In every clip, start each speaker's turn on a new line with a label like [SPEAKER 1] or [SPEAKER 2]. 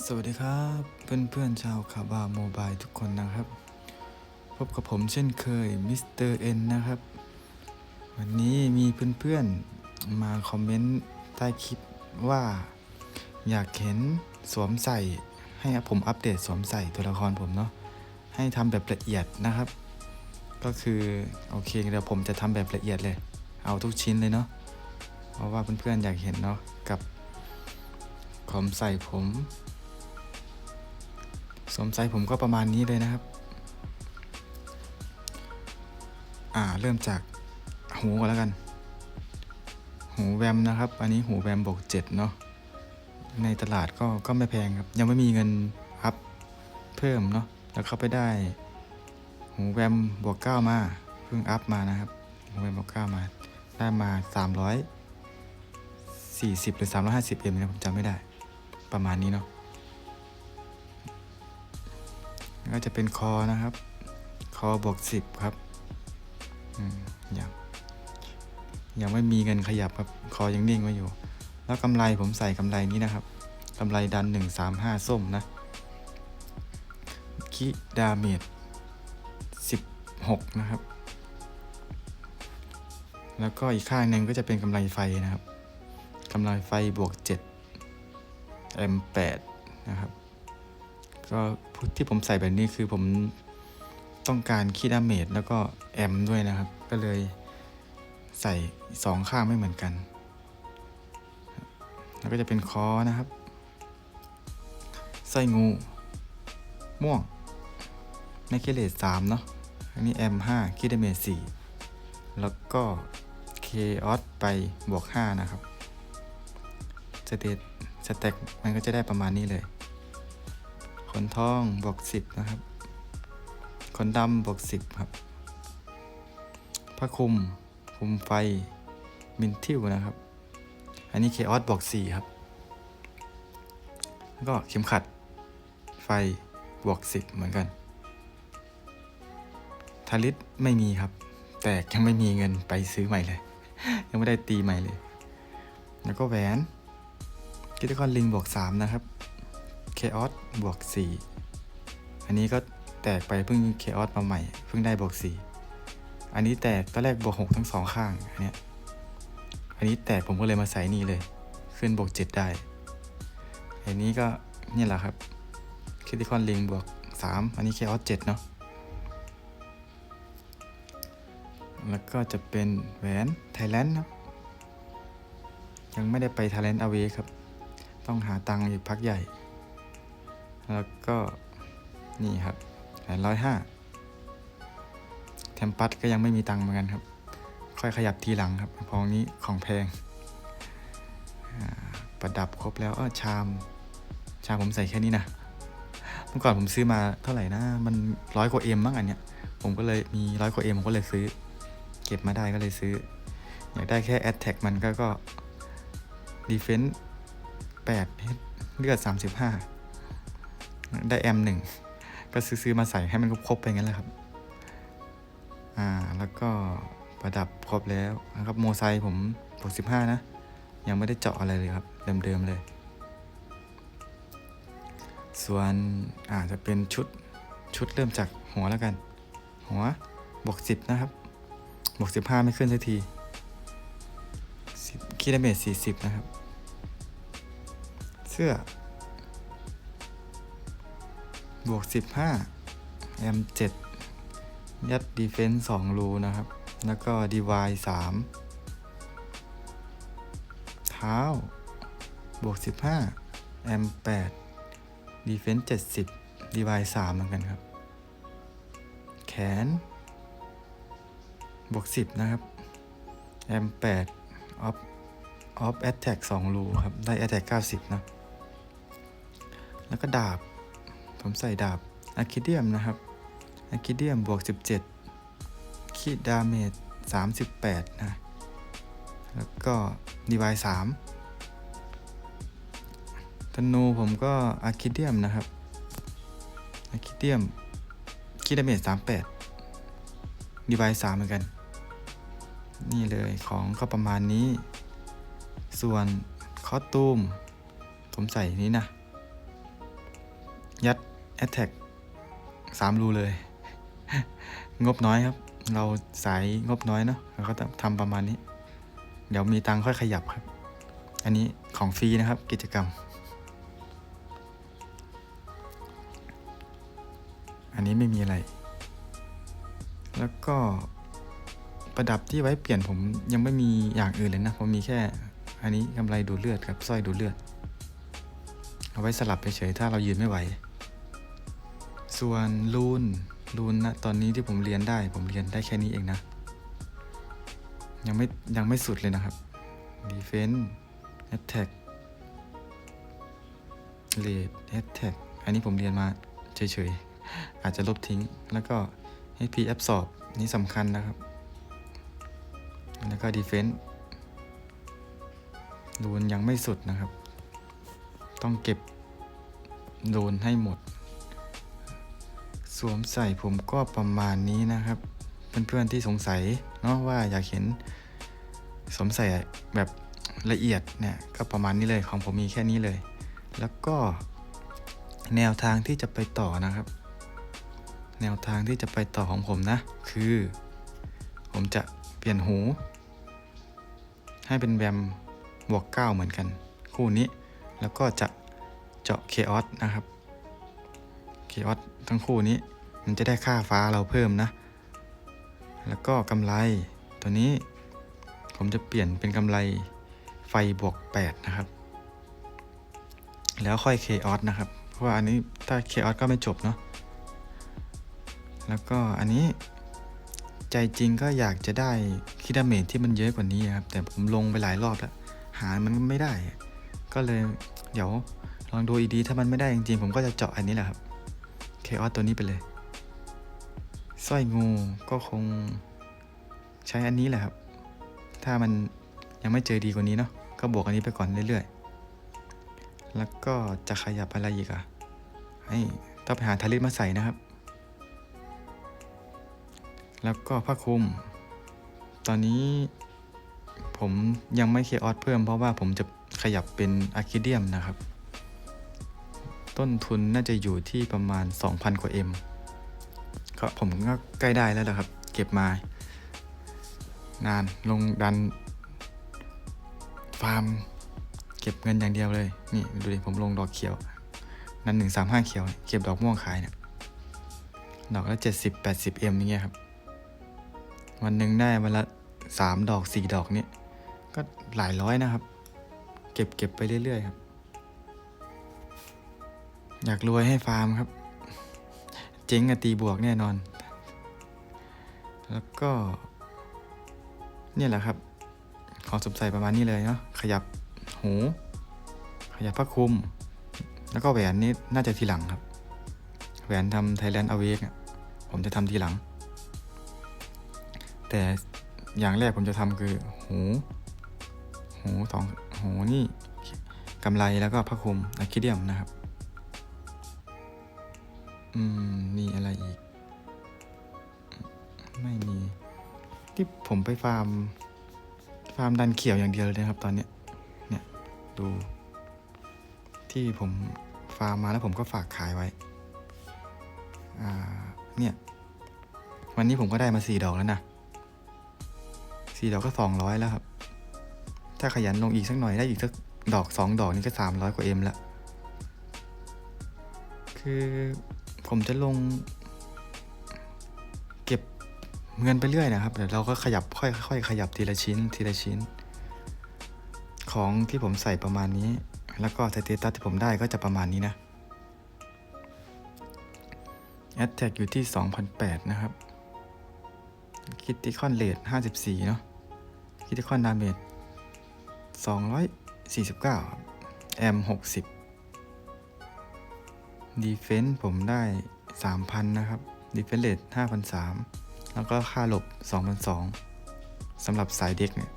[SPEAKER 1] สวัสดีครับเพื่อนเพื่อนๆชาวคาบาโมบายทุกคนนะครับ พบกับผมเช่นเคยมิสเตอร์เอ็นนะครับ วันนี้มีเพื่อนๆมาคอมเมนต์ใต้คลิปว่า อยากเห็นสวมใส่ ให้ผมอัปเดตสวมใส่ตัวละครผมเนาะให้ทำแบบละเอียดนะครับ ก็คือโอเคเดี๋ยวผมจะทำแบบละเอียดเลย เอาทุกชิ้นเลยเนาะเพราะว่าเพื่อนๆอยากเห็นเนาะกับคอมใส่ผม สวมใส่ผมก็ประมาณนี้เลยนะครับ อ่าเริ่มจากหูก่อนแล้วกัน หูแวมนะครับ อันนี้หูแวมบวกเจ็ดเนาะในตลาดก็ก็ไม่แพงครับ ยังไม่มีเงินอัพเพิ่มเนาะแล้วเข้าไปได้ หูแวมบวกเก้ามาเพิ่งอัพมานะครับหูแวมบวกเก้ามาได้มาสามร้อยสี่สิบหรือสามร้อยห้าสิบเอ็มนะผมจำไม่ได้ ประมาณนี้เนาะ ก็จะเป็นคอนะครับ คอบวกสิบครับอืมยังยังไม่มีเงินขยับครับ คอยังนิ่งไว้อยู่ แล้วกำไรผมใส่กำไรนี้นะครับกำไรดันหนึ่งสามห้าส้มนะ คิดาเมจสิบหกนะครับ แล้วก็อีกข้างหนึ่งก็จะเป็นกำไรไฟนะครับกำไรไฟบวก7 M8 นะครับ ก็ที่ผมใส่แบบนี้คือผมต้องการคีดาเมจแล้วก็แอมด้วยนะครับ ก็เลยใส่สองข้างไม่เหมือนกัน แล้วก็จะเป็นคอนะครับไส้งู ม่วงในเคเลสสามเนาะอันนี้แอมห้าคีดเมจสี่แล้วก็เคออสไปบวกห้านะครับสเตตสแต็กมันก็จะได้ประมาณนี้เลย ขนทองบวกสิบนะครับ ขนดำบวกสิบครับผ้าคลุมคลุมไฟมินทิวนะครับ อันนี้เคออสบวกสี่ครับ แล้วก็เข็มขัด ไฟบวกสิบเหมือนกันทาริสไม่มีครับ แต่ยังไม่มีเงินไปซื้อใหม่เลย ยังไม่ได้ตีใหม่เลย แล้วก็แหวนกิตคอนลิงบวกสามนะครับ เคออสบวก 4 อันนี้ก็แตกไปเพิ่งเคออสมาใหม่ เพิ่งได้บวก 4 อันนี้แตกตอนแรกบวก 6 ทั้งสองข้างอันเนี้ยอันนี้แตกผมก็เลยมาใส่นี่เลย ขึ้นบวก 7 ได้ อันนี้ก็นี่แหละครับคิติคอนลิงบวก 3 อันนี้เคออส7เนาะแล้วก็จะเป็นแหวนไทยแลนด์ครับยังไม่ได้ไปไทยแลนด์อเวครับ ต้องหาตังค์อีกพักใหญ่ แล้วก็นี่ครับแผนร้อยห้าเทมปัสก็ยังไม่มีตังค์เหมือนกันครับ ค่อยขยับทีหลังครับ พองนี้ของแพง ประดับครบแล้วเออชาม ชามผมใส่แค่นี้นะ เมื่อก่อนผมซื้อมาเท่าไหร่นะ มันร้อยกว่าเอ็มมั้งอันเนี้ย ผมก็เลยมีร้อยกว่าเอ็มผมก็เลยซื้อ เก็บมาได้ก็เลยซื้อ อยากได้แค่แอ t แทกมันก็ก็ดีเฟนส์แปดเลือดสามสิบห้า ได้แอมหนึ่งก็ซื้อมาใส่ให้มันครบๆไปงั้นแหละครับ อ่า แล้วก็ประดับครบแล้วนะครับ โมไซผมบวกสิบห้านะ ยังไม่ได้เจาะอะไรเลยครับ เดิมๆเลย ส่วนอาจจะเป็นชุดชุดเริ่มจากหัวแล้วกัน หัวบวกสิบนะครับบวกสิบห้าไม่ขึ้นสักทีคิดเมจสี่สิบนะครับ เสื้อ บวก 15 แอม 7 ยัดดีเฟนส์2รูนะครับ แล้วก็ดีวาย3เท้า บวก 15 แอม 8 ดีเฟนส์70 ดีวาย3เหมือนกันครับ แขน บวก 10 นะครับ แอม 8 ออฟ ออฟ แอตแทก2รูครับ ได้แอตแทก90เนะ แล้วก็ดาบ ผมใส่ดาบอะคิเดียมนะครับอะคิเดียมบวก 17ขีดดาเมจ38 นะ แล้วก็ดีวาย3ธนูผมก็อะคิเดียมนะครับอะคิเดียมขีดดาเมจ38 ดีวาย3เหมือนกัน นี่เลยของก็ประมาณนี้ ส่วนคอตูมผมใส่นี้นะ ยัด Attack สามรูเลย งบน้อยครับ เราสายงบน้อยเนาะเราก็ทำประมาณนี้ เดี๋ยวมีตังค่อยขยับครับ อันนี้ของฟรีนะครับ กิจกรรม อันนี้ไม่มีอะไร แล้วก็ประดับที่ไว้เปลี่ยนผมยังไม่มีอย่างอื่นเลยนะ ผมมีแค่ อันนี้กำไรดูดเลือดกับสร้อยดูดเลือด เอาไว้สลับเฉยๆถ้าเรายืนไม่ไหว ส่วนลูนลูนนะตอนนี้ที่ผมเรียนได้ ผมเรียนได้แค่นี้เองนะ ยังไม่ยังไม่สุดเลยนะครับ defense attack rate attack อันนี้ผมเรียนมาเฉยๆ อาจจะลบทิ้ง แล้วก็ HP absorb นี่สำคัญนะครับ แล้วก็ defense ลูนยังไม่สุดนะครับ ต้องเก็บโดนให้หมด วมใส่ผมก็ประมาณนี้นะครับ เพื่อนๆที่สงสัยเนาะว่าอยากเห็นสวมใส่แบบละเอียดเนี่ยก็ประมาณนี้เลยของผมมีแค่นี้เลย แล้วก็แนวทางที่จะไปต่อนะครับ แนวทางที่จะไปต่อของผมนะ คือ ผมจะเปลี่ยนหู ให้เป็นแวมบวก9เหมือนกัน คู่นี้ แล้วก็จะเจาะเคออสนะครับ เคออสทั้งคู่นี้ มันจะได้ค่าฟ้าเราเพิ่มนะ แล้วก็กำไรตัวนี้ผมจะเปลี่ยนเป็นกำไรไฟบวก 8 นะครับ แล้วค่อยเคออสนะครับ เพราะว่าอันนี้ถ้าเคออสก็ไม่จบเนาะแล้วก็อันนี้ใจจริงก็อยากจะได้คิดาเมจที่มันเยอะกว่านี้ครับ แต่ผมลงไปหลายรอบแล้ว หามันไม่ได้ ก็เลยเดี๋ยวลองดูอีกดี ถ้ามันไม่ได้จริงๆ ผมก็จะเจาะอันนี้แหละครับ ออสตัวนี้ไปเลยสร้อยงูก็คงใช้อันนี้แหละครับ ถ้ามันยังไม่เจอดีกว่านี้เนาะก็บวกอันนี้ไปก่อนเรื่อยๆ แล้วก็จะขยับอะไรอีกอะให้ต้องไปหาทาริสมาใส่นะครับ แล้วก็ผ้าคลุม ตอนนี้ผมยังไม่เคออสเพิ่มเพราะว่าผมจะขยับเป็นอะคิเดียมนะครับ ต้นทุนน่าจะอยู่ที่ประมาณ 2,000 กว่า M ก็ผมก็ใกล้ได้แล้วละครับ เก็บมา นานลงดัน ฟาร์ม เก็บเงินอย่างเดียวเลย นี่ดูดิผมลงดอกเขียว นันหนึ่งสามห้าเขียว เก็บดอกม่วงขายเนี่ยดอกละเจ็ดสิบแปดสิบเอ็มอย่างเงี้ยครับ วันหนึ่งได้วันละสามดอกสี่ดอกเนี่ยก็หลายร้อยนะครับ เก็บเก็บไปเรื่อยๆครับ อยากรวยให้ฟาร์มครับ เจ๊งอะตีบวกแน่นอน แล้วก็ เนี่ยแหละครับ ของสมใส่ประมาณนี้เลยเนาะขยับหู ขยับผ้าคลุม แล้วก็แหวนนี่น่าจะทีหลังครับ แหวนทำ Thailand Awake อะผมจะทำทีหลัง แต่อย่างแรกผมจะทำคือหู หูสองหูนี่กำไรแล้วก็ผ้าคลุมอะคิเดียมนะครับ อืม มีอะไรอีก ไม่มี ที่ผมไปฟาร์ม ฟาร์มดันเขียวอย่างเดียวเลยนะครับ ตอนเนี้ย เนี่ย ดู ที่ผมฟาร์มมาแล้วผมก็ฝากขายไว้ อ่า เนี่ย วันนี้ผมก็ได้มาสี่ดอกแล้วนะสี่ดอกก็สองร้อยแล้วครับ ถ้าขยันลงอีกสักหน่อยได้อีกสักดอกสองดอกนี่ก็สามร้อยกว่าเอ็มละคือ ผมจะลง เก็บเงินไปเรื่อยนะครับเดี๋ยวเราก็ขยับค่อยค่อยขยับทีละชิ้นทีละชิ้น ของที่ผมใส่ประมาณนี้ แล้วก็สเตตัสที่ผมได้ก็จะประมาณนี้นะแอดแท็กอยู่ที่ 2008 นะครับคิติคอนเลท54 เนาะคิติคอนดาเมจ249 แอม 60 ดีเฟน s ์ผมได้ 3,000 นะครับดีเฟน s ์เลท5,003แล้วก็ค่าหลบ 2,002สำหรับสายเด็กเนี่ย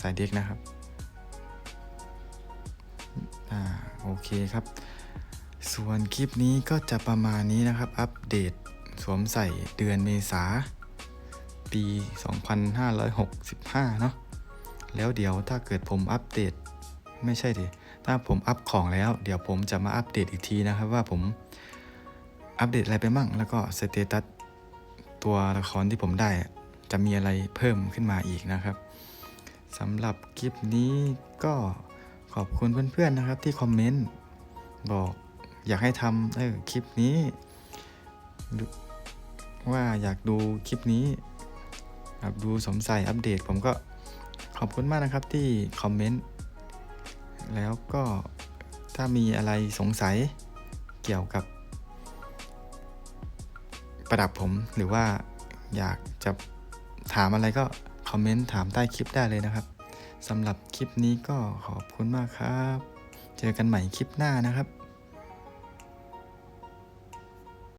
[SPEAKER 1] สายเด็กนะครับอ่าโอเคครับ ส่วนคลิปนี้ก็จะประมาณนี้นะครับ อัปเดตสวมใส่เดือนเมษา ปี 2565 เนาะแล้วเดี๋ยวถ้าเกิดผมอัปเดต ไม่ใช่ดิ ถ้าผมอัพของแล้ว เดี๋ยวผมจะมาอัปเดตอีกทีนะครับ ว่าผมอัปเดตอะไรไปมั่ง แล้วก็สเตตัสตัวละครที่ผมได้ จะมีอะไรเพิ่มขึ้นมาอีกนะครับสำหรับคลิปนี้ก็ขอบคุณเพื่อนๆนะครับที่คอมเมนต์บอกอยากให้ทำเออคลิปนี้ ว่าอยากดูคลิปนี้ดูสมใส่อัปเดต ผมก็ขอบคุณมากนะครับที่คอมเมนต์ แล้วก็ถ้ามีอะไรสงสัยเกี่ยวกับ ประดับผมหรือว่าอยากจะถามอะไรก็คอมเมนต์ถามใต้คลิปได้เลยนะครับสำหรับคลิปนี้ก็ขอบคุณมากครับ เจอกันใหม่คลิปหน้านะครับ